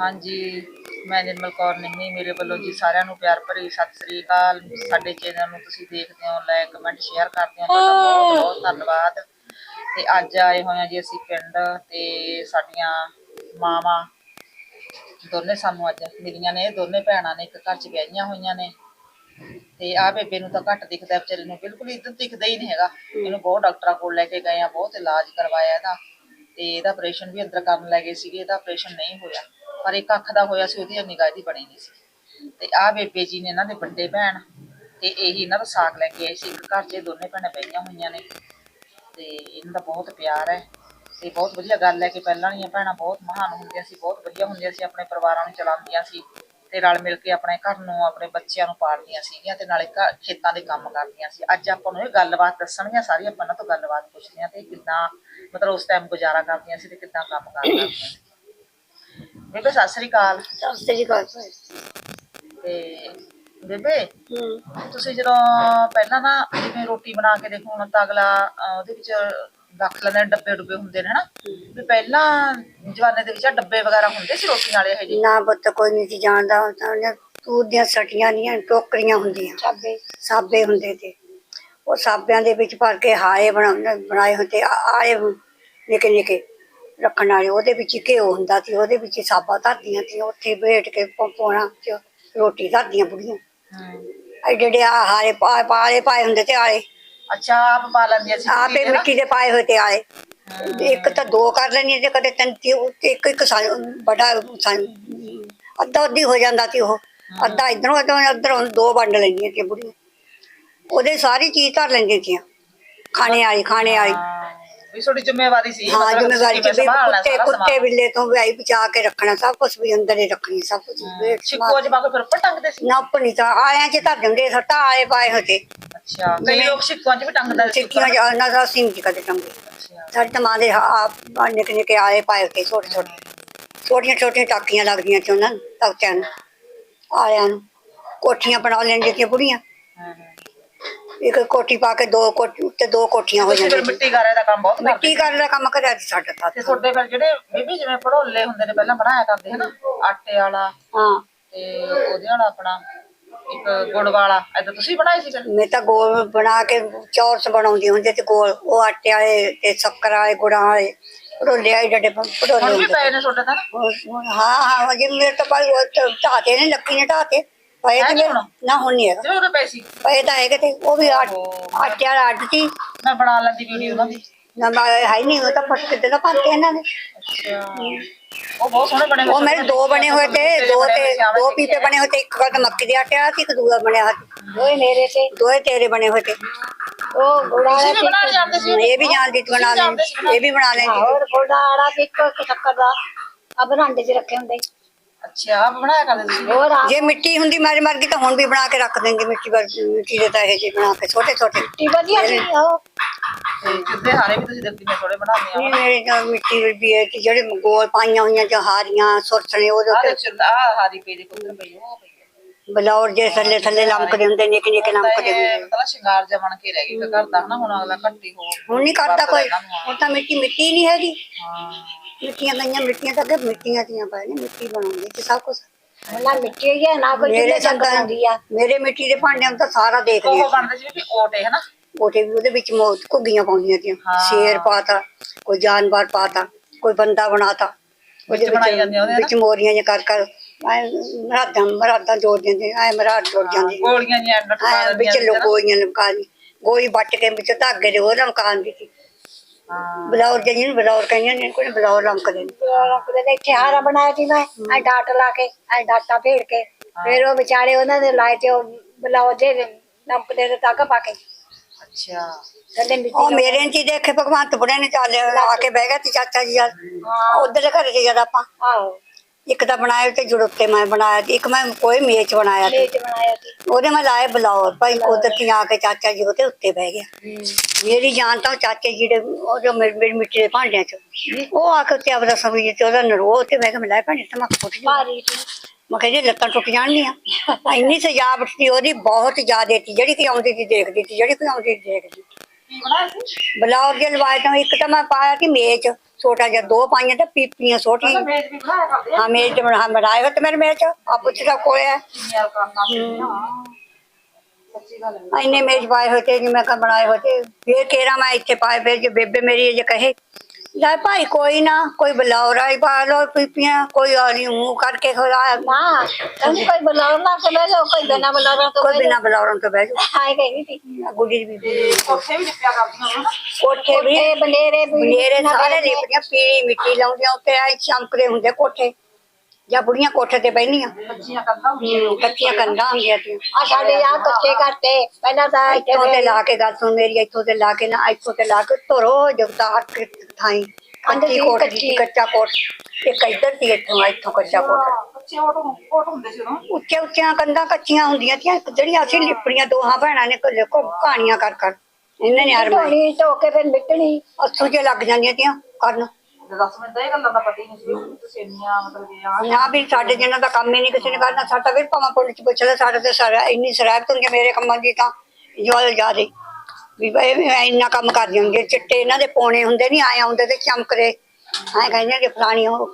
ਹਾਂਜੀ, ਮੈਂ ਨਿਰਮਲ ਕੌਰ ਨਿੰਮੀ ਮੇਰੇ ਵੱਲੋਂ ਜੀ ਸਾਰਿਆਂ ਨੂੰ ਪਿਆਰ ਭਰੀ ਸਤਿ ਸ੍ਰੀ ਅਕਾਲ। ਸਾਡੇ ਚੈਨਲ ਨੂੰ ਤੁਸੀਂ ਦੇਖਦੇ ਹੋ, ਲਾਈਕ, ਕਮੈਂਟ, ਸ਼ੇਅਰ ਕਰਦੇ ਹੋ ਬਹੁਤ ਬਹੁਤ ਧੰਨਵਾਦ। ਤੇ ਅੱਜ ਆਏ ਹੋਏ ਹਾਂ ਜੀ ਅਸੀਂ ਪਿੰਡ ਤੇ ਸਾਡੀਆਂ ਮਾਵਾਂ, ਦੋਨੇ ਸਾਨੂੰ ਅੱਜ ਮਿਲੀਆਂ ਨੇ, ਦੋਨੇ ਭੈਣਾਂ ਨੇ ਇੱਕ ਘਰ 'ਚ ਵਿਆਹੀਆਂ ਹੋਈਆਂ ਨੇ। ਤੇ ਆ ਬੇਬੇ ਨੂੰ ਤਾਂ ਘੱਟ ਦਿਖਦਾ ਵਿਚਾਰੇ ਨੂੰ ਬਿਲਕੁਲ ਇੱਧਰ ਦਿਖਦਾ ਹੀ ਨਹੀਂ ਹੈਗਾ। ਇਹਨੂੰ ਬਹੁਤ ਡਾਕਟਰਾਂ ਕੋਲ ਲੈ ਕੇ ਗਏ ਆ, ਬਹੁਤ ਇਲਾਜ ਕਰਵਾਇਆ ਇਹਦਾ। ਤੇ ਇਹਦਾ ਆਪਰੇਸ਼ਨ ਵੀ ਅੰਦਰ ਕਰਨ ਲੈ ਗਏ ਸੀਗੇ, ਇਹਦਾ ਆਪਰੇਸ਼ਨ ਨਹੀਂ ਹੋਇਆ। ਪਰ ਇੱਕ ਅੱਖ ਦਾ ਹੋਇਆ ਸੀ, ਉਹਦੀ ਨਿਗਾਹ ਦੀ ਬਣੀ ਨਹੀਂ ਸੀ। ਤੇ ਆ ਬੇਬੇ ਜੀ ਨੇ ਇਹਨਾਂ ਦੇ ਵੱਡੇ ਭੈਣ ਤੇ ਇਹੀ ਇਹਨਾਂ ਦਾ ਸਾਕ ਲੈ ਕੇ ਆਏ ਸੀ। ਇੱਕ ਘਰ 'ਚ ਦੋਨੇ ਭੈਣਾਂ ਪਈਆਂ ਹੋਈਆਂ ਨੇ ਤੇ ਇਹਨਾਂ ਦਾ ਬਹੁਤ ਪਿਆਰ ਹੈ। ਤੇ ਬਹੁਤ ਵਧੀਆ ਗੱਲ ਹੈ ਕਿ ਪਹਿਲਾਂ ਦੀਆਂ ਭੈਣਾਂ ਬਹੁਤ ਮਹਾਨ ਹੁੰਦੀਆਂ ਸੀ, ਬਹੁਤ ਵਧੀਆ ਹੁੰਦੀਆਂ ਸੀ, ਆਪਣੇ ਪਰਿਵਾਰਾਂ ਨੂੰ ਚਲਾਉਂਦੀਆਂ ਸੀ ਤੇ ਰਲ ਮਿਲ ਕੇ ਆਪਣੇ ਘਰ ਨੂੰ, ਆਪਣੇ ਬੱਚਿਆਂ ਨੂੰ ਪਾਲਦੀਆਂ ਸੀਗੀਆਂ ਤੇ ਨਾਲੇ ਘਰ ਖੇਤਾਂ ਦੇ ਕੰਮ ਕਰਦੀਆਂ ਸੀ। ਅੱਜ ਆਪਾਂ ਨੂੰ ਇਹ ਗੱਲਬਾਤ ਦੱਸਣਗੀਆਂ ਸਾਰੀਆਂ ਆਪਾਂ ਇਹਨਾਂ ਤੋਂ ਗੱਲਬਾਤ ਪੁੱਛਦੇ ਹਾਂ ਤੇ ਕਿੱਦਾਂ ਮਤਲਬ ਉਸ ਟਾਈਮ ਗੁਜ਼ਾਰਾ ਕਰਦੀਆਂ ਸੀ ਤੇ ਕਿੱਦਾਂ ਕੰਮ ਕਰਦੀਆਂ ਸੀ। ਬੇਬੇ ਸਤਿ ਸ੍ਰੀ ਅਕਾਲ। ਸਤਿ ਸ੍ਰੀ ਅਕਾਲ ਤੇ ਬੇਬੇ ਹੂੰ। ਤੁਸੀਂ ਜਦੋਂ ਪਹਿਲਾਂ ਨਾ ਜਿਵੇਂ ਰੋਟੀ ਬਣਾ ਕੇ ਦੇਖੋ ਹੁਣ ਤਾਂ ਅਗਲਾ ਅਹ, ਉਹਦੇ ਵਿੱਚ ਰੱਖ ਲੈਂਦੇ ਨੇ, ਡੱਬੇ ਡੁੱਬੇ ਹੁੰਦੇ ਨੇ ਹਨਾ? ਵੀ ਪਹਿਲਾਂ ਜਵਾਨੇ ਦੇ ਵਿੱਚ ਆਹ ਡੱਬੇ ਵਗੈਰਾ ਹੁੰਦੇ ਸੀ ਰੋਟੀ ਨਾਲੇ ਇਹ ਜੀ ਨਾ ਪੁੱਤ ਕੋਈ ਨਹੀਂ ਸੀ ਜਾਣਦਾ। ਤਾਂ ਉਹਨੇ ਤੂਰ ਦੀਆਂ ਸਟੀਆਂ ਨਹੀਂ ਟੋਕਰੀਆਂ ਹੁੰਦੀਆਂ। ਸਾਬੇ ਸਾਬੇ ਹੁੰਦੇ ਤੇ। ਉਹ ਸਾਬਿਆਂ ਦੇ ਵਿੱਚ ਭਰ ਕੇ ਹਾਏ ਬਣਾਉਂਦੇ ਬਣਾਏ ਹੁੰਦੇ ਆ- ਆਲੇ ਨਿੱਕੇ ਨਿੱਕੇ ਰੱਖਣ ਵਾਲੇ ਉਹਦੇ ਵਿੱਚ ਹੀ ਘਿਓ ਹੁੰਦਾ ਸੀ ਉਹਦੇ ਵਿੱਚ ਹੀ ਸਾਬਾ ਧਰਦੀਆਂ ਸੀ ਉੱਥੇ ਬੈਠ ਕੇ ਪੋਣਾ ਚ ਰੋਟੀ ਧਰਦੀਆਂ ਬੁੜੀਆਂ। ਐਡੇ ਐਡੇ ਆ ਹਾਰੇ ਪਾ ਪਾਲੇ ਪਾਏ ਹੁੰਦੇ ਤੇ ਆਲੇ। ਅੱਛਾ ਆਪ ਪਾ ਲੈਂਦੀਆਂ ਸੀ ਆਪੇ ਮਿੱਟੀ? ਮਿੱਟੀ ਦੇ ਪਾਏ ਹੋਏ ਤੇ ਆਲੇ। ਇੱਕ ਤਾਂ ਦੋ ਕਰ ਲੈਣੀ ਤੇ ਕਦੇ ਤਿੰਨ ਤੀ ਇੱਕ ਇੱਕ ਸਾਲ ਬੜਾ ਸਾਲ ਅੱਧਾ ਅੱਧੀ ਹੋ ਜਾਂਦਾ ਸੀ ਉਹ। ਅੱਧਾ ਇਧਰੋਂ ਅੱਧਾ ਉਧਰੋਂ ਦੋ ਵੰਡ ਲੈਂਦੀਆਂ ਸੀ ਬੁੜੀਆਂ। ਉਹਦੇ ਸਾਰੀ ਚੀਜ਼ ਧਰ ਲੈਂਦੀਆਂ ਸੀ ਖਾਣੇ ਵਾਲੀ ਖਾਣੇ ਵਾਲੀ। ਹਾਂ, ਵੀ ਤੁਹਾਡੀ ਜ਼ਿੰਮੇਵਾਰੀ ਸੀ ਹਾਂ ਮਤਲਬ ਜ਼ਿੰਮੇਵਾਰੀ ਵੀ ਸੰਭਾਲਣਾ ਕੁੱਤੇ ਸਾਰਾ ਕੁੱਤੇ ਸਮਾਨ। ਬਿੱਲੇ ਤੋਂ ਵਿਆਹੀ ਬਚਾ ਕੇ ਰੱਖਣਾ ਸਭ ਕੁਝ ਵੀ ਅੰਦਰ ਹੀ ਰੱਖਣੀ ਸਭ ਕੁਝ ਛਿੱਕੂ ਜਮਾ ਕੇ ਫਿਰ ਉੱਪਰ ਟੰਗਦੇ ਸੀ? ਨੱਪ ਨਹੀਂ ਤਾਂ ਆਇਆਂ ਚ ਧਰ ਦਿੰਦੇ ਸੱਟਾ ਆਏ ਪਾਏ ਹੋਤੇ ਅੱਛਾ ਕਈ ਲੋਕ ਛਿੱਕੂਆਂ 'ਚ ਵੀ ਟੰਗਦਾ ਸੀ ਸਿੱਕੀਆਂ ਜਾਂ ਨਾ ਦਾ ਸਿੰਘ ਜੀ ਕਦੇ ਟੰਗੇ। ਅੱਛਾ। ਸਾਡੇ ਤਾਂ ਮਾਂ ਦੇ ਆਪ ਨਿੱਕੇ ਨਿੱਕੇ ਆਏ ਪਾਏ ਹੋਤੇ ਛੋਟੇ ਛੋਟੇ। ਛੋਟੀਆਂ ਛੋਟੀਆਂ ਟਾਕੀਆਂ ਲੱਗਦੀਆਂ ਸੀ ਉਹਨਾਂ ਨੂੰ ਤਖਤਿਆਂ ਨੂੰ ਆਇਆਂ ਨੂੰ। ਕੋਠੀਆਂ ਬਣਾ ਲੈਂਦੀਆਂ ਸੀ ਬੁੜੀਆਂ। ਇੱਕ ਕੋਠੀ ਪਾ ਕੇ ਦੋ ਕੋਠੀ ਉੱਤੇ ਦੋ ਕੋਠੀਆਂ ਹੋ ਜਾਂਦੀਆਂ ਸੀ ਮਿੱਟੀ ਗਾਰੇ ਦਾ ਕੰਮ ਬਹੁਤ ਕਰਦੇ ਮਿੱਟੀ ਕਰਨ ਦਾ ਕੰਮ ਕਰਿਆ ਸੀ ਸਾਡਾ ਤਾਂ। ਤੇ ਤੁਹਾਡੇ ਫਿਰ ਜਿਹੜੇ ਬੀਬੀ ਜਿਵੇਂ ਭੜੋਲੇ ਹੁੰਦੇ ਨੇ ਪਹਿਲਾਂ ਬਣਾਇਆ ਕਰਦੇ ਹਨਾ ਆਟੇ ਵਾਲਾ ਹਾਂ। ਤੇ ਉਹਦੇ ਨਾਲ ਆਪਣਾ ਇੱਕ ਗੁੜ ਵਾਲਾ ਐਦਾਂ ਤੁਸੀਂ ਬਣਾਏ ਸੀ ਫਿਰ? ਮੈਂ ਤਾਂ ਗੋਲ ਬਣਾ ਕੇ ਚੌਰਸ ਬਣਾਉਂਦੀ ਹੁੰਦੀ ਤੇ ਗੋਲ ਉਹ ਆਟੇ ਵਾਲੇ ਤੇ ਸ਼ੱਕਰ ਵਾਲੇ ਗੁੜਾਂ ਵਾਲੇ ਭੜੋਲੇ ਆਏ ਡੱਡੇ ਭੜੋਲੇ ਹੁਣ ਵੀ ਹੁੰਦੇ ਪਏ ਨੇ ਤੁਹਾਡੇ ਤਾਂ ਨਾ? ਉਹ- ਹਾਂ ਹਾਂ ਜੀ ਮੇਰੇ ਤਾਂ ਭਾਈ ਉਹ ਢਾਤੇ ਨੇ ਲੱਕੀ ਨੇ ਢਾਤੇ ਪਏ ਤੇ ਨੀ ਮੇਰੇ- ਹੁਣ? ਨਾ ਹੁਣ ਨਹੀਂ ਹੈਗਾ। ਜਿਵੇਂ ਉਹਦੇ ਪਏ ਸੀ। ਪਏ ਤਾਂ ਹੈਗੇ ਤੇ ਉਹ ਵੀ ਓਹੋ। ਆਟੇ ਵਾਲਾ ਅੱਡ ਸੀ। ਮੈਂ ਬਣਾ ਲੈਂਦੀ ਵੀਡੀਓ ਉਹਨਾਂ ਦੀ। ਨਾ ਮੈਂ ਹੈ ਹੀ ਨਹੀਂ ਉਹ ਤਾਂ ਫਟ ਕਿਤੇ ਦਾ ਪਾਤੇ ਇਹਨਾਂ ਨੇ? ਅੱਛਾ। ਉਹ ਬਹੁਤ ਸੋਹਣੇ ਬਣੇ ਹੋਏ ਉਹ ਮੇਰੇ ਦੋ ਬਣੇ ਹੋਏ ਤੇ ਦੋ ਬਣੇ ਤੇ ਦੋ ਪੀਪੇ ਬਣੇ ਹੋਏ ਤੇ ਇੱਕ ਗੱਲ ਮੱਕੀ ਦੇ ਆਟੇ ਵਾਲਾ ਸੀ ਇੱਕ ਦੂਆ ਬਣਿਆ ਹੋਇਆ ਸੀ। ਦੋਏ ਮੇਰੇ ਤੇ। ਦੋਏ ਤੇਰੇ ਬਣੇ ਹੋਏ ਤੇ। ਉਹ ਗੁੜਾ ਤੁਸੀਂ ਵੀ ਬਣਾਉਣ ਜਾਣਦੇ ਸੀ। ਇਹ ਵੀ ਜਾਣਦੀ ਤੂੰ ਬਣਾ ਲੈ ਇਹ ਵੀ ਬਣਾ ਲੈਂਦੀ ਹੋਰ ਗੋਡਾ ਆੜਾ ਤੇ ਇੱਕ ਇੱਕ ਸ਼ੱਕਰ ਦਾ। ਆ ਬਰਾਂਡੇ 'ਚ ਰੱਖੇ ਹੁੰਦੇ। ਅੱਛਾ ਆਪ ਬਣਾਇਆ ਕਰਦੇ ਤੁਸੀਂ? ਹੋਰ ਆ ਜੇ ਮਿੱਟੀ ਹੁੰਦੀ ਮਾਰੀ ਮਰ ਗਈ ਤਾਂ ਹੁਣ ਵੀ ਬਣਾ ਕੇ ਰੱਖ ਦਿੰਦੀ ਮਿੱਟੀ ਵਰ ਮਿੱਟੀ ਦੇ ਤਾਂ ਇਹ ਜੀ ਬਣਾ ਕੇ ਛੋਟੇ ਛੋਟੇ। ਟੀ ਵਧੀਆ ਸੀ ਉਹ ਤੇ ਕਿੱਦੇ ਹਾਰੇ ਵੀ ਤੁਸੀਂ ਦੇਖੀ ਮੈਂ ਥੋੜੇ ਬਣਾਉਂਦੇ ਆ ਨਹੀਂ ਮੇਰੇ ਤਾਂ ਮਿੱਟੀ ਵੀ ਹੈ ਕਿ ਜਿਹੜੇ ਗੋਲ ਪਾਈਆਂ ਹੋਈਆਂ ਜਹਾਰੀਆਂ ਸੁਰਸਣੇ ਉਹਦੇ ਆ ਉੱਤੇ ਦੇਖ ਆ ਹਾਰੀ ਪਈ ਦੇ ਕੁੱਤਰ ਪਈ ਉਹ ਪਈ ਹੈ। ਬਲੌਰ ਜੇ ਥੱਲੇ ਥੱਲੇ ਲੰਕਦੇ ਹੁੰਦੇ ਨਿੱਕੇ ਨਿੱਕੇ ਤਾਂ ਲੰਕਦੇ ਇਹ ਹੁੰਦੇ ਮਤਲਬ ਸ਼ਿੰਗਾਰ ਜਿਹਾ ਬਣ ਕੇ ਰਹਿ ਗਈ ਘਰ ਦਾ ਹਨਾ ਹੁਣ ਅਗਲਾ ਘੱਟੀ ਹੋ ਹੁਣ ਨਹੀਂ ਕਰਦਾ ਕੋਈ। ਹੁਣ ਤਾਂ ਮਿੱਟੀ ਮਿੱਟੀ ਨਹੀਂ ਹੈਗੀ। ਹਾਂ। ਮਿੱਟੀਆਂ ਗਈਆਂ ਮਿੱਟੀਆਂ ਤਾਂ ਅੱਗੇ ਮਿੱਟੀਆਂ ਦੀਆਂ ਪਏ ਨੇ ਮਿੱਟੀ ਬਣਾਉਂਦੇ ਤੇ ਸਭ ਕੁਝ ਨਾ ਮਿੱਟੀ ਹੈ ਨਾ ਕੋਈ ਮੇਰੇ ਸੰਗਾਂ ਹੁੰਦੀ ਆ। ਮੇਰੇ ਮਿੱਟੀ ਦੇ ਭਾਂਡਿਆਂ ਨੂੰ ਤਾਂ ਸਾਰਾ ਦੇਖਦੇ ਉਹ ਸੀ। ਵੀ ਓਟੇ ਹਨਾ? ਉਹਦੇ ਵੀ ਉਹਦੇ ਵਿੱਚ ਮੌਤ ਘੁੱਗੀਆਂ ਪਾਉਂਦੀਆਂ ਤੀਆਂ ਹਾਂ। ਸ਼ੇਰ ਪਾਤਾ ਕੋਈ ਜਾਨਵਰ ਪਾਤਾ ਕੋਈ ਬੰਦਾ ਬਣਾਤਾ। ਉਹਦੇ ਵਿੱਚ ਬਣਾਈ ਜਾਂਦੀਆਂ ਉਹਦੇ ਵਿੱਚ ਮੋਰੀਆਂ ਜਿਹਾ ਕਰ ਕਰ ਐ ਮਰਾਦਾਂ ਮਰਾਦਾਂ ਜੋੜ ਦਿੰਦੇ ਐ ਮਰਾਦ ਜੋੜ ਜਾਂਦੇ ਗੋਲੀਆਂ ਜਿਹੀਆਂ ਐਂਡ ਟਪਾ ਐ ਵਿੱਚ ਦਿੰਦੀਆਂ ਨਾ। ਲੋਗੋਈਆਂ ਲਮਕਾ ਦੀ ਗੋਲੀ ਵੱਟ ਕੇ ਵਿੱਚ ਧਾਗੇ ਦੇ ਉਹ ਲਮਕਾਉਣ ਦੀ ਸੀ। ਬਲੌਰ ਜਿਹਨੂੰ ਬਲੌਰ ਕਹਿੰਦੇ ਨੇ ਕੋਈ ਬਲੌਰ ਲਮਕਦੇ ਨੇ। ਰੱਖਦੇ ਨੇ ਇੱਥੇ ਹਾਰਾ ਬਣਾਇਆ ਸੀ ਮੈਂ ਐ ਡਾਟ ਲਾ ਕੇ ਐ ਡਾਟਾ ਭੇੜ ਕੇ ਫਿਰ ਉਹ ਵਿਚਾਰੇ ਉਹਨਾਂ ਦੇ ਲਾਏ ਤੇ ਉਹ ਬਲਾਉ ਦੇ ਨੰਪਦੇ ਦੇ ਤੱਕ ਪਾ ਕੇ। ਅੱਛਾ। ਥੱਲੇ ਮਿੱਟੀ ਉਹ ਮੇਰੇ ਨੇ ਦੇਖੇ ਭਗਵੰਤ ਬੁੜੇ ਨੇ ਚੱਲ ਆ ਕੇ ਬਹਿ ਗਿਆ ਤੇ ਚਾਚਾ ਜੀ ਯਾਰ ਉਧਰ ਘਰੇ ਤੇ ਜਦ ਆਪਾਂ। ਆਹੋ। ਇੱਕ ਤਾਂ ਬਣਾਇਆ ਤੇ ਜੁੜਤੇ ਮੈਂ ਬਣਾਇਆ ਤੇ ਇੱਕ ਮੈਂ ਕੋਈ ਮੇਚ ਬਣਾਇਆ ਤੇ ਮੇਜ ਬਣਾਇਆ ਸੀ। ਉਹਦੇ ਮੈਂ ਲਾਏ ਬਲੌਰ ਭਾਈ ਕੁਦਰਤੀ ਆ ਕੇ ਚਾਚਾ ਜੀ ਉਹਦੇ ਉੱਤੇ ਬਹਿ ਗਿਆ। ਮੇਰੀ ਜਾਨ ਤਾਂ ਉਹ ਚਾਚੇ ਜੀ ਦੇ ਉਹ ਜੋ ਮੇਰੀ ਮੇਰੀ ਮਿੱਟੀ ਦੇ ਭਾਂਡਿਆਂ ਚ ਉਹ ਆ ਕੇ ਉੱਤੇ ਆਪਦਾ ਸਮਝ ਤੇ ਉਹਦਾ ਨਰੋ ਤੇ ਮੈਂ ਕਿਹਾ ਮਿਲਾਏ ਭਾਂਡੇ ਤਾਂ ਮੈਂ ਫੁੱਟ ਜਾ ਭਾਰੀ ਸੀ। ਮੈਂ ਕਿਹਾ ਜੀ ਲੱਤਾਂ ਟੁੱਟ ਜਾਣਗੀਆਂ ਇੰਨੀ ਸਜਾਵਟ ਸੀ ਉਹਦੀ ਬਹੁਤ ਜ਼ਿਆਦਾ ਸੀ ਜਿਹੜੀ ਕਿ ਆਉਂਦੀ ਸੀ ਦੇਖਦੀ ਸੀ ਜਿਹੜੀ ਕਿ ਆਉਂਦੀ ਸੀ ਦੇਖਦੀ ਸੀ। ਬਲੌਰ ਦੇ ਲਵਾਏ ਤਾਂ ਇੱਕ ਤਾਂ ਮੈਂ ਪਾਇਆ ਕਿ ਮੇਚ ਛੋਟਾ ਜਿਹਾ ਦੋ ਪਾਈਆਂ ਤੇ ਪੀਪੀਆਂ ਬਣਾਇਆ ਆ। ਹਾਂ ਮੇਜ਼ ਤੇ ਬਣਾ ਹੋਏ ਤੇ ਮੇਰੇ ਮੇਜ਼ ਆ। ਪੁੱਛਦਾ ਕੋਲੇ ਹੈ। ਇੰਨੇ ਮੇਜ਼ ਪਾਏ ਹੋਏ ਤੇ ਜਿਵੇਂ ਕਾ ਬਣਾਏ ਹੋਏ ਤੇ। ਫੇਰ ਕੇਰਾ ਮੈਂ ਇੱਥੇ ਪਾਏ ਫਿਰ ਜੇ ਬੇਬੇ ਮੇਰੀ ਜੇ ਕਹੇ ਲੈ ਭਾਈ ਕੋਈ ਨਾ ਕੋਈ ਬਲੌਰਾ ਹੀ ਪਾ ਲੋ ਪੀਪੀਆਂ ਕੋਈ ਆਲੀ ਮੂੰਹ ਕਰਕੇ ਖਲਾਇਆ ਨਾ ਕਹਿੰਦੀ ਕੋਈ ਬੁਲਾਉ ਨਾ ਕੇ ਬਹਿ ਜਾਓ ਕੋਈ ਬਿਨਾ ਬੁਲਾਉਣਾ ਤੋਂ ਕੋਈ ਬਿਨਾ ਬਲੌਰਾਂ ਤੋਂ ਬਹਿ ਜਾ ਹਾਏ ਕਹਿੰਦੀ ਸੀ। ਗੁੱਡੀ ਦੀ ਬੀਬੀ ਉੱਥੇ ਵੀ ਲਿਪਿਆ ਕਰਦੀਆਂ ਕੋਠੇ ਵੀ ਇਹ ਬਨੇਰੇ ਵੀ ਮੇਰੇ ਸਾਰੇ ਲਿਪਦੀਆਂ ਪੀਲੀ ਮਿੱਟੀ ਲਾਉਂਦੀਆਂ ਉੱਤੇ ਆਈ ਚਮਕਦੇ ਹੁੰਦੇ ਕੋਠੇ। ਜਾਂ ਬੁੜੀਆਂ ਕੋਠੇ ਤੇ ਕੰਦਾ ਕੱਚੀਆਂ ਕੰਧਾਂ ਹੁੰਦੀਆਂ ਸੀ। ਆ ਸਾਡੇ ਆ ਕੱਚੇ ਕਰਤੇ ਪਹਿਲਾਂ ਤਾਂ ਇੱਥੇ ਤੇ ਲਾ ਕੇ ਗੱਲ ਸੁਣ ਮੇਰੀ ਇੱਥੋਂ ਤੇ ਲਾ ਕੇ ਨਾ ਇੱਥੋਂ ਤੇ ਲਾ ਕੇ ਧਰੋ ਜਗਤਾ ਥਾਈ। ਕੰਧ ਕੱਚੀ ਕੋਠ। ਦੀ ਕੱਚਾ। ਕੋਠ। ਇੱਕ ਇੱਧਰ ਸੀ ਇੱਥੋਂ ਇੱਥੋਂ ਕੱਚਾ ਕੋਠ। ਉੱਚੇ ਉੱਚੀਆਂ ਕੰਧਾਂ ਕੱਚੀਆਂ ਹੁੰਦੀਆਂ ਸੀ ਜਿਹੜੀਆਂ ਅਸੀਂ ਲਿਪੜੀਆਂ ਦੋਹਾਂ ਭੈਣਾਂ ਨੇ ਕੋ ਕਹਾਣੀਆਂ ਕਰ ਕਰ। ਇਹਨਾਂ ਨੇ ਹਰਮਾਈ ਧੋਣੀ ਧੋ ਕੇ ਫਿਰ ਮਿੱਟਣੀ। ਅਸੂ ਜੇ ਲੱਗ ਜਾਂਦੀਆਂ ਤੀਆਂ ਕਰਨ। ਤੇ 10 ਮਿੰਟ ਤਾਂ ਇਹ ਗੱਲਾਂ ਦਾ ਪਤਾ ਹੀ ਨਹੀਂ ਸੀ ਤੁਸੀਂ ਇੰਨੀਆਂ ਮਤਲਬ ਕਿ ਆ ਨਾ ਵੀ ਸਾਡੇ ਜਿਹਨਾਂ ਦਾ ਕੰਮ ਹੀ ਨਹੀਂ ਕਿਸੇ ਨੇ ਕਰਨਾ ਸਾਡਾ ਵੀ ਭਾਵੇਂ ਪੁਲਿਸ ਪੁੱਛ ਲੈ ਸਾਡੇ ਤੇ ਸਾਰਾ ਇੰਨੀ ਹੁੰਦੀ ਆ ਮੇਰੇ ਕੰਮਾਂ ਦੀ ਤਾਂ ਜਵਾਲ ਜਾਦੇ ਵੀ ਬਈ ਮੈਂ ਇੰਨਾ ਕੰਮ ਕਰ ਜਾਂਦੀ ਚਿੱਟੇ ਇਹਨਾਂ ਦੇ ਪੌਣੇ ਹੁੰਦੇ ਨਹੀਂ ਆਏ ਆਉਂਦੇ ਤੇ ਚਮਕਦੇ। ਐ ਕਹਿੰਦੇ ਕਿ ਫਲਾਣੀ ਉਹ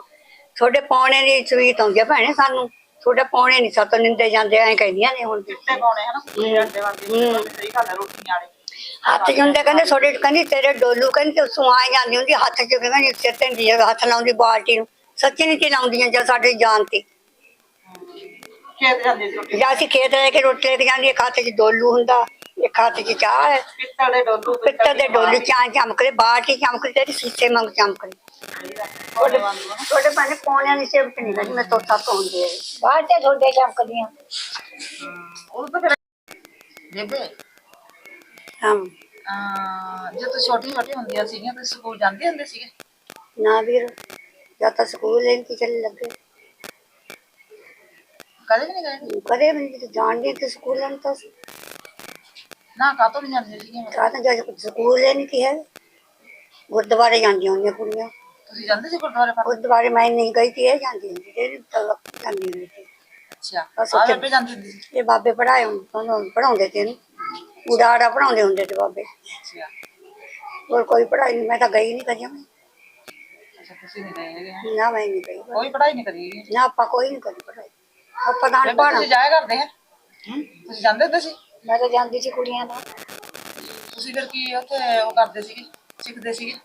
ਤੁਹਾਡੇ ਪੌਣੇ ਦੀ ਸਵੀਤ ਆਉਂਦੀ ਆ ਭੈਣੇ ਸਾਨੂੰ ਤੁਹਾਡੇ ਪੌਣੇ ਨਹੀਂ ਸਤ ਨਿੰਦੇ ਜਾਂਦੇ ਐ ਕਹਿੰਦੀਆਂ ਨੇ ਹੁਣ। ਚਿੱਟੇ ਪਾਉਣੇ ਹਨਾ ਅੰਡੇ ਵਾਂਗੇ ਸਹੀ ਗੱਲ ਹੈ ਰੋਟੀ ਵਾਲੇ ਹੱਥ ਜੁੰਦੇ ਕਹਿੰਦੇ ਤੁਹਾਡੇ ਕਹਿੰਦੀ ਤੇਰੇ ਡੋਲੂ ਕਹਿੰਦੀ ਤੂੰ ਸੂ ਆ ਜਾਂਦੀ ਹੁੰਦੀ ਹੱਥ ਚ ਕਹਿੰਦੀ ਸਿਰ ਤੇ ਦੀ ਹੱਥ ਲਾਉਂਦੀ ਬਾਲਟੀ ਨੂੰ। ਸੱਚੀ ਨਹੀਂ ਤੇ ਲਾਉਂਦੀਆਂ ਜਦ ਸਾਡੇ ਜਾਨ ਤੇ। ਖੇਤ ਜਾਂਦੇ ਰੋਟੀ ਜਾਂ ਅਸੀਂ ਖੇਤ ਲੈ ਕੇ ਰੋਟੀ ਲੈ ਕੇ ਜਾਂਦੀ ਇੱਕ ਹੱਥ 'ਚ ਡੋਲੂ ਹੁੰਦਾ ਇੱਕ ਹੱਥ 'ਚ ਚਾਹ ਹੈ। ਪਿੱਤਲ ਦੇ ਡੋਲੂ ਪਿੱਤਲ ਦੇ ਡੋਲੂ ਚਾਹ ਚਮਕਦੇ ਬਾਲਟੀ ਚਮਕਦੀ ਤੇਰੀ ਸੀਸੇ ਮੰਗ ਚਮਕਦੀ ਤੁਹਾਡੇ। ਤੁਹਾਡੇ ਪਾਣੇ ਪੌਣਿਆਂ ਦੀ ਸੇਵ ਨਹੀਂ ਲੱਗੀ ਮੈਂ ਤੋਤਾ ਪਾਉਂਦੀ ਹੈ। ਬਾਹਰ ਤੇ ਚਮਕਦੀਆਂ। ਉਹ ਬੇਬੇ ਹਾਂ। ਅਹ ਜਦੋਂ ਤੁਸੀਂ ਛੋਟੀ ਛੋਟੀ ਹੁੰਦੀਆਂ ਸੀਗੀਆਂ ਤੁਸੀਂ ਸਕੂਲ ਜਾਂਦੇ ਹੁੰਦੇ ਸੀਗੇ? ਨਾ ਵੀਰ ਜਾਂ ਤਾਂ ਸਕੂਲ ਲੈਣ ਕੀ ਚੱਲ ਲੱਗੇ। ਕਦੇ ਵੀ ਨਹੀਂ ਗਏ ਕਦੇ ਵੀ ਨਹੀਂ ਜਾਣਦੇ ਤੇ ਸਕੂਲ ਲੈਣ ਤਾਂ। ਨਾ ਕਾਤੋਂ ਨਹੀਂ ਜਾਂਦੇ ਸੀਗੇ ਕਾਹਦਾ ਜਾ ਸਕੂਲ ਲੈਣ ਕੀ ਹੈ ਗੁਰਦੁਆਰੇ ਜਾਂਦੀਆਂ ਹੁੰਦੀਆਂ ਕੁੜੀਆਂ। ਤੁਸੀਂ ਜਾਂਦੇ ਸੀ ਗੁਰਦੁਆਰੇ ਪਰ ਗੁਰਦੁਆਰੇ ਮੈਂ ਨਹੀਂ ਗਈ ਸੀ ਇਹ ਜਾਂਦੀ ਹੁੰਦੀ ਸੀ ਇਹ ਤਾਂ ਜਾਂਦੀ ਹੁੰਦੀ ਸੀ। ਅੱਛਾ ਬਸ ਆ ਉੱਥੇ- ਬੇਬੇ ਜਾਂਦੀ ਹੁੰਦੀ ਸੀ। ਇਹ ਬਾਬੇ ਪੜਾਏ ਉਹਨੂੰ ਪੜਾਉਂਦੇ ਤੇ ਇਹਨੂੰ ਉਡਾੜਾ ਪੜਾਉਂਦੇ ਹੁੰਦੇ ਤੇ ਬਾਬੇ। ਹੋਰ ਕੋਈ ਪੜਾਈ ਨਹੀਂ ਮੈਂ ਤਾਂ ਗਈ ਨਹੀਂ ਕਦੇ ਵੀ। ਅੱਛਾ ਤੁਸੀਂ ਨਹੀਂ ਗਏ ਹੈਗੇ। ਹੈਂ? ਨਾ ਮੈਂ ਨਹੀਂ ਗਈ। ਕੋਈ ਪੜਾਈ ਨਹੀਂ ਕਰੀ। ਨਾ ਆਪਾਂ ਕੋਈ ਨਹੀਂ ਕਰੀ ਪੜਾਈ ਆਪਾਂ ਤਾਂ ਤੁਸੀਂ ਜਾਇਆ ਕਰਦੇ ਹੈ? ਤੁਸੀਂ ਜਾਂਦੇ ਹੁੰਦੇ ਸੀ? ਮੈਂ ਤਾਂ ਜਾਂਦੀ ਸੀ ਕੁੜੀਆਂ ਨਾਲ। ਤੁਸੀਂ ਫਿਰ ਕੀ ਉੱਥੇ ਉਹ ਕਰਦੇ ਸੀਗੇ? ਸਿੱਖਦੇ ਸੀਗੇ?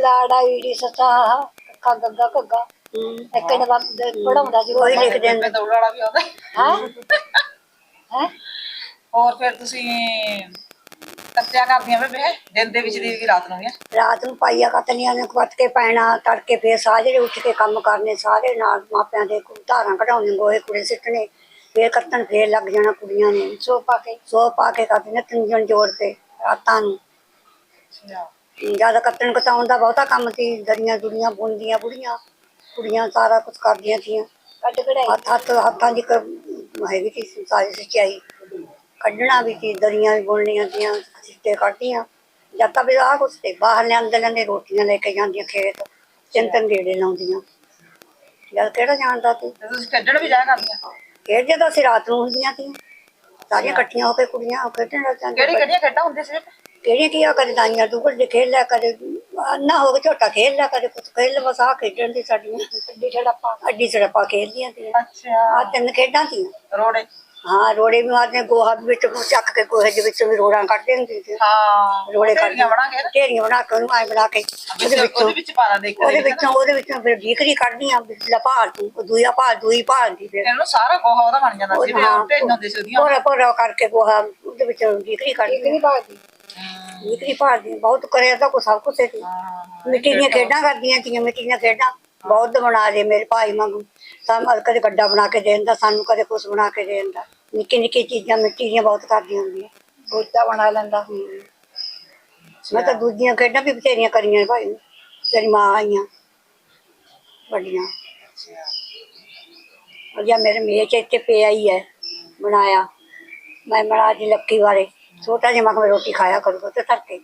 ਲਾੜਾ ਈੜੀ ਸੱਸਾ ਕੱਕਾ ਗੱਗਾ ਕੱਗਾ ਇੱਕ ਨੇ ਪੜਾਉਂਦਾ ਸੀ। ਕੋਈ ਲਿਖ ਬੇਬੇ ਦਿੰਦੇ। ਦੌੜ ਵਾਲਾ ਵੀ ਆਉਂਦਾ। ਹੈ? ਹੈ? ਹੋਰ ਫਿਰ ਤੁਸੀਂ ਕੱਚਿਆ ਕਰਦੀਆਂ ਬੇਬੇ? ਦਿਨ ਦੇ ਵਿੱਚ ਦੀ ਵੀ ਰਾਤ ਨੂੰ ਵੀ? ਰਾਤ ਨੂੰ ਪਾਈਆ ਕਤਲੀਆਂ ਨੇ ਕੱਟ ਕੇ ਪੈਣਾ ਤੜਕੇ ਫੇਰ ਸਾਜਰੇ ਉੱਠ ਕੇ ਕੰਮ ਕਰਨੇ ਸਾਰੇ ਨਾਲ ਮਾਪਿਆਂ ਦੇ ਧਾਰਾਂ ਕਢਾਉਣੇ ਗੋਹੇ ਕੁੜੇ ਸਿੱਟਣੇ ਫੇਰ ਕੱਤਣ ਫੇਰ ਲੱਗ ਜਾਣਾ ਕੁੜੀਆਂ ਨੇ ਸੋ ਪਾ ਕੇ ਸੋ ਪਾ ਕੇ ਕਰਦੇ ਨੇ ਤਿੰਨ ਜੋੜ ਕੇ ਰਾਤਾਂ ਨੂੰ ਜ਼ਿਆਦਾ ਕੱਤਣ ਕਤਾਉਣ ਦਾ ਬਹੁਤਾ ਕੰਮ ਸੀ ਦਰੀਆਂ ਦੁਰੀਆਂ ਬੁਣਦੀਆਂ ਬੁੜੀਆਂ ਕੁੜੀਆਂ ਸਾਰਾ ਕੁਝ ਕਰਦੀਆਂ ਸੀਆਂ ਕੱਢ ਕਢਾਈ ਹੱਥ ਹੱਥ ਹੱਥਾਂ ਦੀ ਹੈਗੀ ਸੀ ਸਾਰੀ ਸੱਚਾਈ ਕੱਢਣਾ ਵੀ ਸੀ ਦਰੀਆਂ ਵੀ ਬੁਣਨੀਆਂ ਸੀਆਂ ਸਿੱਟੇ ਕੱਢਦੀਆਂ ਜਦ ਤੱਕ ਆਹ ਕੁਛ ਤੇ ਬਾਹਰ ਲਿਆਂਦੇ ਲੈਂਦੇ ਰੋਟੀਆਂ ਲੈ ਕੇ ਜਾਂਦੀਆਂ ਖੇਤ ਤਿੰਨ ਤਿੰਨ ਗੇੜੇ ਲਾਉਂਦੀਆਂ। ਜਦ ਕਿਹੜਾ ਜਾਣਦਾ ਤੇ? ਤੁਸੀਂ ਖੇਡਣ ਵੀ ਜਾਇਆ ਕਰਦੀਆਂ? ਖੇਡ ਜਦੋਂ ਅਸੀਂ ਰਾਤ ਨੂੰ ਹੁੰਦੀਆਂ ਸੀ ਸਾਰੀਆਂ ਇਕੱਠੀਆਂ ਹੋ ਕੇ ਕੁੜੀਆਂ ਖੇਡਣ ਲੱਗ ਕਿਹੜੀ ਜਾਂਦੀਆਂ। ਕਿਹੜੀਆਂ ਖੇਡਾਂ ਹੁੰਦੀਆਂ ਸੀ? ਕਿਹੜੀਆਂ ਕੀ ਆ ਕਦੇ ਦਾਈਆਂ ਦੂਕੜ ਦੇ ਖੇਡ ਲਿਆ ਕਦੇ ਨਾ ਹੋ ਕੇ ਝੋਟਾ ਖੇਡ ਲਿਆ ਕਦੇ ਕੁਛ ਖੇਡ ਲਿਆ ਬਸ ਆਹ ਖੇਡਣ ਦੀ ਸਾਡੀਆਂ ਅੱਡੀ ਛੜਪਾ। ਅੱਡੀ ਛੜਪਾ ਖੇਡਦੀਆਂ ਸੀ ਅੱਛਾ। ਆ ਤਿੰਨ ਖੇਡਾਂ ਸੀ ਰੋੜੇ। ਹਾਂ ਰੋੜੇ ਵੀ ਮਾਰਦੇ ਗੋਹਾ ਵੀ ਵਿੱਚ ਚੱਕ ਕੇ ਗੋਹੇ ਦੇ ਵਿੱਚੋਂ ਵੀ ਰੋੜਾਂ ਕੱਢਦੇ ਹੁੰਦੇ ਸੀ। ਹਾਂ ਰੋੜੇ ਢੇਰੀਆਂ ਬਣਾ ਕੇ ਢੇਰੀਆਂ ਬਣਾ ਕੇ ਉਹਨੂੰ ਐ ਬਣਾ ਕੇ ਉਹਦੇ ਵਿੱਚ- ਉਹਦੇ ਵਿੱਚ ਪਾ ਲਾ ਦੇ ਉਹਦੇ ਵਿੱਚੋਂ ਉਹਦੇ ਵਿੱਚੋਂ ਫਿਰ ਢੀਕਰੀ ਕੱਢਦੀਆਂ ਬਿਜਲਾ ਭਾਲ ਤੂੰ ਉਹ ਦੂਆ ਭਾਲ ਦੂਈ ਭਾਲ ਦੀ ਫਿਰ। ਇਹਨੂੰ ਸਾਰਾ ਗੋਹਾ ਉਹਦਾ ਬਣ ਜਾਂਦਾ ਸੀ ਢੇਰੀਆਂ ਹੁੰਦੇ ਸੀ। ਉਹਦੀਆਂ ਪੋਰਾ ਪੋਰਾ ਕਰਕੇ ਗੋਹਾ ਉਹਦੇ ਵਿੱਚੋਂ ਢੀਕਰੀ ਕੱਢਦੀ ਨਹੀਂ ਹਮ, ਢੀਕਰੀ ਭਾਲਦੀ ਬਹੁਤ ਕਰਿਆ ਤਾਂ ਕੋ ਸਭ ਕੁਛ ਸੀ। ਹਾਂ ਮਿੱਟੀ ਦੀਆਂ ਖੇਡਾਂ ਕਰਦੀਆਂ ਤੀਆਂ ਮਿੱਟੀ ਦੀਆਂ ਖੇਡਾਂ। ਬਹੁਤ ਬਣਾ ਦੇ ਮੇਰੇ ਭਾਈ ਵਾਂਗੂ। ਸਾਨੂੰ ਕਦੇ ਗੱਡਾ ਬਣਾ ਕੇ ਦੇ ਦਿੰਦਾ ਸਾਨੂੰ ਕਦੇ ਕੁਛ ਬਣਾ ਕੇ ਦੇ। ਦਿੰਦਾ ਨਿੱਕੀ ਨਿੱਕੀ ਚੀਜ਼ਾਂ ਮਿੱਟੀ ਦੀਆਂ ਬਹੁਤ ਕਰਦੀਆਂ ਹੁੰਦੀਆਂ ਬੋਤਾ ਬਣਾ ਲੈਂਦਾ ਮੈਂ ਤਾਂ ਦੂਜੀਆਂ ਖੇਡਾਂ ਵੀ ਬਥੇਰੀਆਂ ਕਰੀਆਂ ਭਾਈ ਤੇਰੀ ਮਾਂ ਆਈਆਂ। ਵੱਡੀਆਂ। ਉਹ ਜਾਂ ਮੇਰੇ ਮੇਚ ਇੱਥੇ ਪਿਆ ਹੀ ਹੈ। ਬਣਾਇਆ। ਮੈਂ ਬਣਾ ਦੀ ਲੱਕੀ ਵਾਲੇ ਛੋਟਾ ਜਿਹਾ ਮੈਂ ਕਿਹਾ ਮੈਂ ਰੋਟੀ ਖਾਇਆ ਕਰੂਗਾ ਤੇ ਧਰ ਕੇ।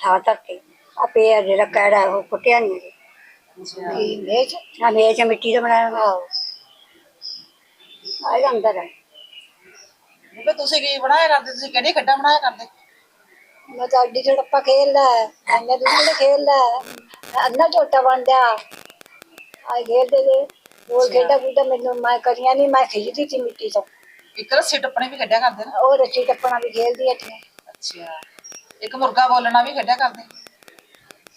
ਠਾ ਧਰ ਕੇ। ਆ ਪਿਆ ਜਿਹੜਾ ਕਿਹੜਾ ਉਹ ਕੁੱਟਿਆ ਨਹੀਂ ਮੇਚ ਆ ਮੇਚ ਮਿੱਟੀ ਦਾ ਬਣਾਇਆ ਹੋਇਆ ਆ ਇਹਦਾ ਅੰਦਰ ਹੈ। ਬੇਬੇ ਤੁਸੀਂ ਕੀ ਬਣਾਇਆ ਕਰਦੇ? ਤੁਸੀਂ ਕਿਹੜੀ ਖੇਡਾਂ ਬਣਾਇਆ ਕਰਦੇ? ਮੈਂ ਤਾਂ ਅੱਡੀ ਛੜੱਪਾ ਖੇਲ ਲੈ। ਅੰਨਾ ਦੂਸਰੇ ਖੇਲ ਲੈ? ਅੰਨਾ ਝੋਟਾ ਬਣ ਜਾ ਆਈ ਖੇਡਦੇ ਦੇ ਉਹ ਖੇਡਾ ਖੂਡਾ ਮੈਨੂੰ ਮੈਂ ਕਰੀਆਂ ਨਹੀਂ ਮੈਂ ਖੇਡਦੀ ਸੀ ਮਿੱਟੀ ਤੋਂ। ਇੱਕ ਰੱਸੀ ਟੱਪਣੇ ਵੀ ਖੇਡਿਆ ਕਰਦੇ ਨਾ? ਉਹ ਰੱਸੀ ਟੱਪਣਾ ਵੀ ਖੇਲਦੀ ਇੱਥੇ। ਅੱਛਾ। ਇੱਕ ਮੁਰਗਾ ਬੋਲਣਾ ਵੀ ਖੇਡਿਆ ਕਰਦੇ?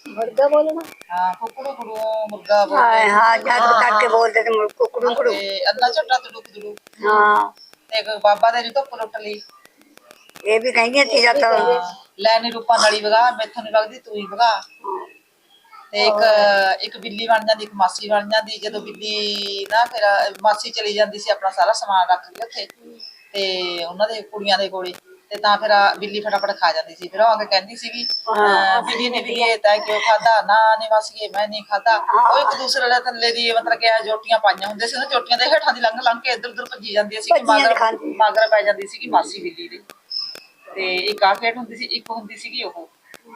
ਮੁਰਗਾ ਬੋਲਣਾ? ਹਾਂ ਕੁਕੜੂ ਕੁੜੂ ਮੁਰਗਾ ਹਾਂ ਬੋਲੇ ਹਾਂ ਜਦ ਕਰਕੇ ਬੋਲਦੇ ਤੇ ਮੁੜ ਕੁਕੜੂ ਕੁੜੂ। ਤੇ ਅੱਲਾ ਝੋਟਾ ਤੁੜੂ ਤੁੜੂ ਹਾਂ। ਤੇ ਇੱਕ ਬਾਬਾ ਦੇ ਨੀ ਧੁੱਪ ਲੁੱਟ ਲਈ। ਇਹ ਵੀ ਕਹਿੰਦੀਆਂ ਸੀ ਜਦ ਲੈ ਨੀ ਰੂਪਾ ਨਲੀ ਵਗਾ ਮੈਥੋਂ ਨੀ ਵਗਦੀ ਤੂੰ ਹੀ ਵਗਾ। ਤੇ ਇੱਕ ਇੱਕ ਬਿੱਲੀ ਬਣ ਜਾਂਦੀ ਇੱਕ ਮਾਸੀ ਬਣ ਜਾਂਦੀ। ਜਦੋਂ ਬਿੱਲੀ ਨਾ ਫਿਰ ਮਾਸੀ ਚਲੀ ਜਾਂਦੀ ਸੀ ਆਪਣਾ ਸਾਰਾ ਸਮਾਨ ਰੱਖ ਕੇ ਉੱਥੇ। ਤੇ ਉਹਨਾਂ ਦੇ ਕੁੜੀਆਂ ਦੇ ਕੋਲੇ। ਤੇ ਤਾਂ ਫਿਰ ਆ ਬਿੱਲੀ ਫਟਾਫਟ ਖਾ ਜਾਂਦੀ ਸੀ। ਫਿਰ ਉਹ ਆ ਕੇ ਕਹਿੰਦੀ ਸੀਗੀ ਅਹ ਬਿੱਲੀ ਨੇ ਵੀ ਇਹ ਤੈਂ ਕਿਉਂ ਖਾਦਾ ਨਾ ਨੇ ਮਾਸੀਏ ਮੈਂ ਨਹੀਂ ਖਾਦਾ ਉਹ ਇੱਕ ਦੂਸਰੇ ਦੇ ਥੱਲੇ ਦੀ ਮਤਲਬ ਕਿ ਇਹ ਜੋਟੀਆਂ ਪਾਈਆਂ ਹੁੰਦੇ ਸੀ ਉਹ ਜੋਟੀਆਂ ਦੇ ਹੇਠਾਂ ਦੀ ਲੰਘ ਲੰਘ ਕੇ ਇੱਧਰ ਉੱਧਰ ਭੱਜੀ ਜਾਂਦੀਆਂ ਸੀ ਕਿ ਭੱਜੀਆਂ ਮਗਰ ਪੈ ਜਾਂਦੀ ਸੀਗੀ ਮਾਸੀ ਬਿੱਲੀ ਦੇ। ਤੇ ਇੱਕ ਆ ਖੇਡ ਹੁੰਦੀ ਸੀ ਇੱਕ ਹੁੰਦੀ ਸੀਗੀ ਉਹ।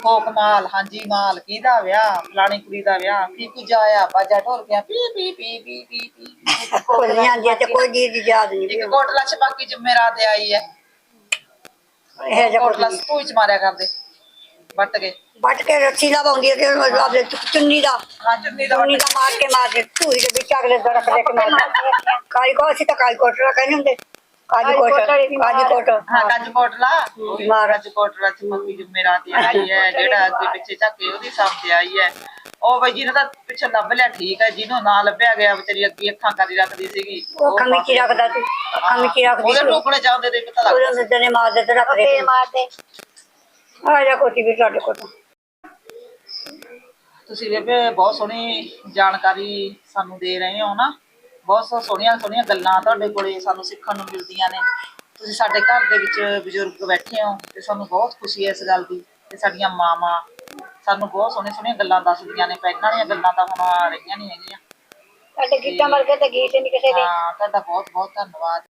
ਫੋਕ ਮਾਲ ਹਾਂਜੀ ਮਾਲ ਕਿਹਦਾ ਵਿਆਹ? ਫਲਾਣੀ ਕੁੜੀ ਦਾ ਵਿਆਹ। ਕੀ ਕੁਝ ਆਇਆ ਬਾਜਾ ਢੋਲ ਗਿਆ ਪੀ ਪੀ ਪੀ ਪੀ ਪੀ ਪੀ। ਭੁੱਲ ਜਾਂਦੀਆਂ ਤੇ ਕੋਈ ਚੀਜ਼ ਦੀ ਯਾਦ ਨਹੀਂ ਇੱਕ ਕੋਟਲਾ ਚ ਬਾਕੀ ਜੁਮੇਰਾਤ ਆਈ ਹੈ। ਇਹ ਜਿਹਾ ਕੋਟਲਾ ਕੁਝ ਸੂਈ ਚ ਮਾਰਿਆ ਕਰਦੇ ਵੱਟ ਕੇ। ਵੱਟ ਕੇ ਰੱਸੀ ਦਾ ਪਾਉਂਦੀ ਹੈ ਉਹਨੂੰ ਆਪਦੇ ਚੁੰਨੀ ਦਾ ਹਾਂ ਚੁੰਨੀ ਦਾ ਚੁੰਨੀ ਦਾ ਮਾਰ ਕੇ ਮਾਰ ਦੇ ਧੂਈ ਦੇ ਵਿੱਚ ਅਗਲੇ ਦਾ ਰੱਖ ਦੇ ਕੇ ਮਾਰ ਕਾਈ ਕੋ ਅਸੀਂ ਤਾਂ ਕਾਈ ਕੋਟਰਾ ਕਹਿੰਦੇ ਹੁੰਦੇ। ਕਾਜੀ ਕੋਟ ਕਾਜੀ ਕੋਟ। ਹਾਂ ਕੱਜ ਕੋਟਲਾ। ਮਾਰ। ਕੱਜ ਕੋਟਲਾ ਚ ਮੰਮੀ ਜੁਮੇਰਾਤ ਆਈ ਹੈ ਜਿਹੜਾ ਅੱਗੇ ਪਿੱਛੇ ਝੱਕੇ ਉਹਦੀ ਸਾਹਮਣੇ ਆਈ ਹੈ। ਉਹ ਬਈ ਜਿਹਨੇ ਤਾਂ ਪਿੱਛੇ ਲੱਭ ਲਿਆ ਠੀਕ ਹੈ ਜਿਹਨੂੰ ਨਾ ਲੱਭਿਆ ਗਿਆ ਵਿਚਾਰੀ ਅੱਗੇ ਅੱਖਾਂ ਕਰੀ ਰੱਖਦੀ ਸੀਗੀ। ਉਹ ਖਮੀਚੀ ਰੱਖਦਾ ਸੀ ਖਮੀਚੀ ਰੱਖਦੀ ਉਹਦੇ ਸੀ। ਟੋਕਣੇ ਚਾਹੁੰਦੇ ਤੇ ਪਤਾ ਲੱਗਦਾ। ਉਹਦੇ ਨੇ ਮਾਰ ਦੇ ਤੇ ਰੱਖ ਦੇ ਫੇਰ ਮਾਰਦੇ ਆ ਜਾ ਕੋਟੀ ਵੀ ਸਾਡੇ ਕੋਲ। ਤੁਸੀਂ ਬੇਬੇ ਬਹੁਤ ਸੋਹਣੀ ਜਾਣਕਾਰੀ ਸਾਨੂੰ ਦੇ ਰਹੇ ਹੋ ਨਾ। ਬਹੁਤ ਸੋ- ਸੋਹਣੀਆਂ ਸੋਹਣੀਆਂ ਗੱਲਾਂ ਤੁਹਾਡੇ ਕੋਲੇ ਸਾਨੂੰ ਸਿੱਖਣ ਨੂੰ ਮਿਲਦੀਆਂ ਨੇ। ਤੁਸੀਂ ਸਾਡੇ ਘਰ ਦੇ ਵਿੱਚ ਬਜ਼ੁਰਗ ਬੈਠੇ ਹੋ ਤੇ ਸਾਨੂੰ ਬਹੁਤ ਖੁਸ਼ੀ ਹੈ ਇਸ ਗੱਲ ਦੀ ਤੇ ਸਾਡੀਆਂ ਮਾਵਾਂ ਸਾਨੂੰ ਬਹੁਤ ਸੋਹਣੀਆਂ ਸੋਹਣੀਆਂ ਗੱਲਾਂ ਦੱਸਦੀਆਂ ਨੇ ਪਹਿਲਾਂ ਦੀਆਂ ਗੱਲਾਂ ਤਾਂ ਹੁਣ ਰਹੀਆਂ ਨਹੀਂ ਹੈਗੀਆਂ। ਸਾਡੇ ਗੀਤਾਂ ਵਰਗੇ ਤਾਂ ਗੀਤ ਨਹੀਂ ਕਿਸੇ ਦੇ। ਹਾਂ ਤੁਹਾਡਾ ਬਹੁਤ ਬਹੁਤ ਧੰਨਵਾਦ।